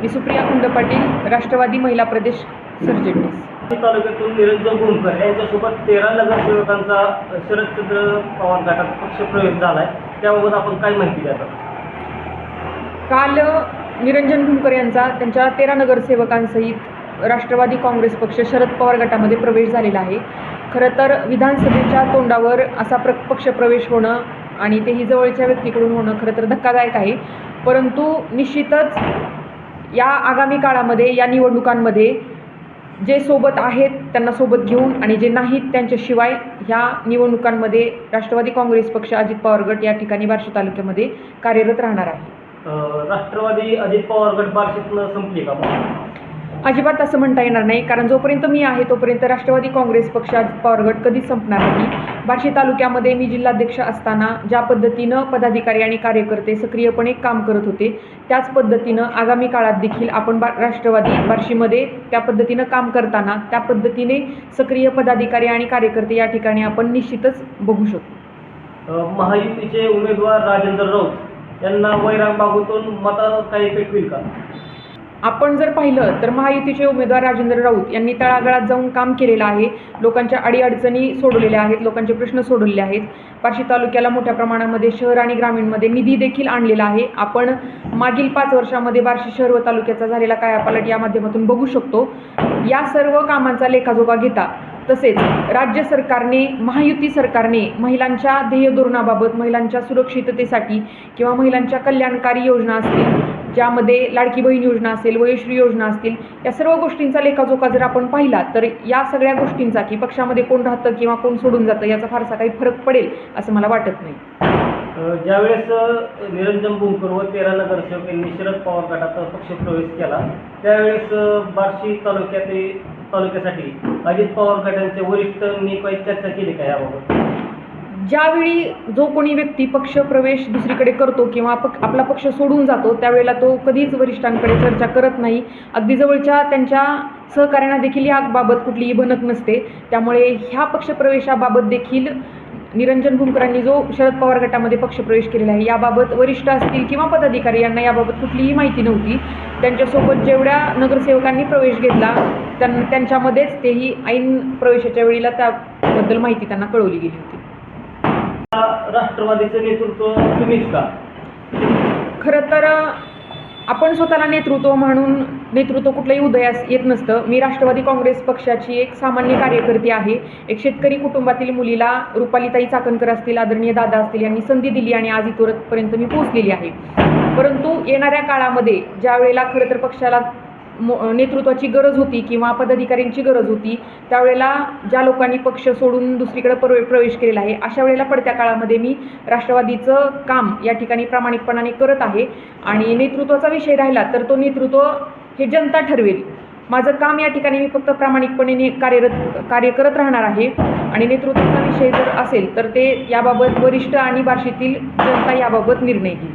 मी सुप्रिया कुंड पाटील राष्ट्रवादी महिला प्रदेश सरचिटणीस. तालुक्यातून निरंजन भूमकर यांच्यासोबत तेरा नगरसेवकांचा शरदचंद्र पवार गटात पक्षप्रवेश झाला आहे त्याबाबत आपण काय माहिती द्याल? काल निरंजन भूमकर यांचा त्यांच्या तेरा नगरसेवकांसहित राष्ट्रवादी काँग्रेस पक्ष शरद पवार गटामध्ये प्रवेश झालेला आहे. खरं तर विधानसभेच्या तोंडावर असा प्र पक्षप्रवेश होणं आणि तेही जवळच्या व्यक्तीकडून होणं खरं तर धक्कादायक आहे. परंतु निश्चितच या आगामी काळामध्ये या निवडणुकांमध्ये जे सोबत आहेत त्यांना सोबत घेऊन आणि जे नाहीत त्यांच्याशिवाय ह्या निवडणुकांमध्ये राष्ट्रवादी काँग्रेस पक्ष अजित पवार गट या ठिकाणी बार्शी तालुक्यामध्ये कार्यरत राहणार आहे राष्ट्रवादी अजित पवार गट बार्शीतनं संपली का? अजिबात असं म्हणता येणार नाही कारण जोपर्यंत मी आहे तोपर्यंत राष्ट्रवादी काँग्रेस पक्ष अजित पवार गट कधीच संपणार नाही बार्शी तालुक्यामध्ये मी जिल्हाध्यक्ष असताना ज्या पद्धतीनं पदाधिकारी आणि कार्यकर्ते सक्रियपणे काम करत होते त्याच पद्धतीनं आगामी काळात देखील आपण बा राष्ट्रवादी बार्शीमध्ये त्या पद्धतीनं काम करताना त्या पद्धतीने सक्रिय पदाधिकारी आणि कार्यकर्ते या ठिकाणी आपण निश्चितच बघू शकतो. महायुतीचे उमेदवार राजेंद्र राऊत यांना वैरामबागूतून मता काही पेटविल का? आपण जर पाहिलं तर महायुतीचे उमेदवार राजेंद्र राऊत यांनी तळागाळात जाऊन काम केलेलं आहे. लोकांच्या अडीअडचणी सोडवलेल्या आहेत लोकांचे प्रश्न सोडवलेले आहेत. बार्शी तालुक्याला मोठ्या प्रमाणामध्ये शहर आणि ग्रामीणमध्ये निधी देखील आणलेला आहे. आपण मागील पाच वर्षामध्ये बार्शी शहर व तालुक्याचा झालेला कायापालट या माध्यमातून बघू शकतो. या सर्व कामांचा लेखाजोखा घेता तसेच राज्य सरकारने महायुती सरकारने महिलांच्या ध्येय धोरणाबाबत महिलांच्या सुरक्षिततेसाठी किंवा महिलांच्या कल्याणकारी योजना असतील ज्यामध्ये लाडकी बहीण योजना असेल वयोश्री योजना असतील या सर्व गोष्टींचा लेखाजोखा जर आपण पाहिला तर या सगळ्या गोष्टींचा की पक्षामध्ये कोण राहतं किंवा कोण सोडून जातं याचा फारसा काही फरक पडेल असं मला वाटत नाही. ज्यावेळेस निरंजन भूमकर व तेरा नगरसेवक यांनी शरद पवार गटात पक्षप्रवेश केला त्यावेळेस बार्शी तालुक्यात तालुक्यासाठी अजित पवार गटांचे वरिष्ठांनी काही चर्चा केली का याबाबत? ज्यावेळी जो कोणी व्यक्ती पक्ष प्रवेश दुसरीकडे करतो किंवा पक आपला पक्ष सोडून जातो त्यावेळेला तो कधीच वरिष्ठांकडे चर्चा करत नाही. अगदी जवळच्या त्यांच्या सहकार्यांना देखील याबाबत कुठलीही भनक नसते. त्यामुळे ह्या पक्षप्रवेशाबाबत देखील निरंजन भूमकरांनी जो शरद पवार गटामध्ये पक्षप्रवेश केलेला आहे याबाबत वरिष्ठ असतील किंवा पदाधिकारी यांना याबाबत कुठलीही माहिती नव्हती. त्यांच्यासोबत जेवढ्या नगरसेवकांनी प्रवेश घेतला त्यां त्यांच्यामध्येच तेही ऐन प्रवेशाच्या वेळेला त्याबद्दल माहिती त्यांना कळवली गेली होती. राष्ट्रवादीचं नेतृत्व तुम्हीच का? खरं तर आपण स्वतःला नेतृत्व म्हणून नेतृत्व कुठलंही उदयास येत नसतं. मी राष्ट्रवादी काँग्रेस पक्षाची एक सामान्य कार्यकर्ती आहे. एक शेतकरी कुटुंबातील मुलीला रुपालीताई चाकणकर असतील आदरणीय दादा असतील यांनी संधी दिली आणि आज इथपर्यंत मी पोहोचलेली आहे. परंतु येणाऱ्या काळामध्ये ज्या वेळेला खरं तर पक्षाला मो नेतृत्वाची गरज होती किंवा पदाधिकाऱ्यांची गरज होती त्यावेळेला ज्या लोकांनी पक्ष सोडून दुसरीकडे प्रवे प्रवेश केलेला आहे अशा वेळेला पडत्या काळामध्ये मी राष्ट्रवादीचं काम या ठिकाणी प्रामाणिकपणाने करत आहे आणि नेतृत्वाचा विषय राहिला तर तो नेतृत्व हे जनता ठरवेल. माझं काम या ठिकाणी मी फक्त प्रामाणिकपणे कार्यरत कार्य करत राहणार आहे आणि नेतृत्वाचा विषय जर असेल तर ते याबाबत वरिष्ठ आणि बार्शीतील जनता याबाबत निर्णय घेईल.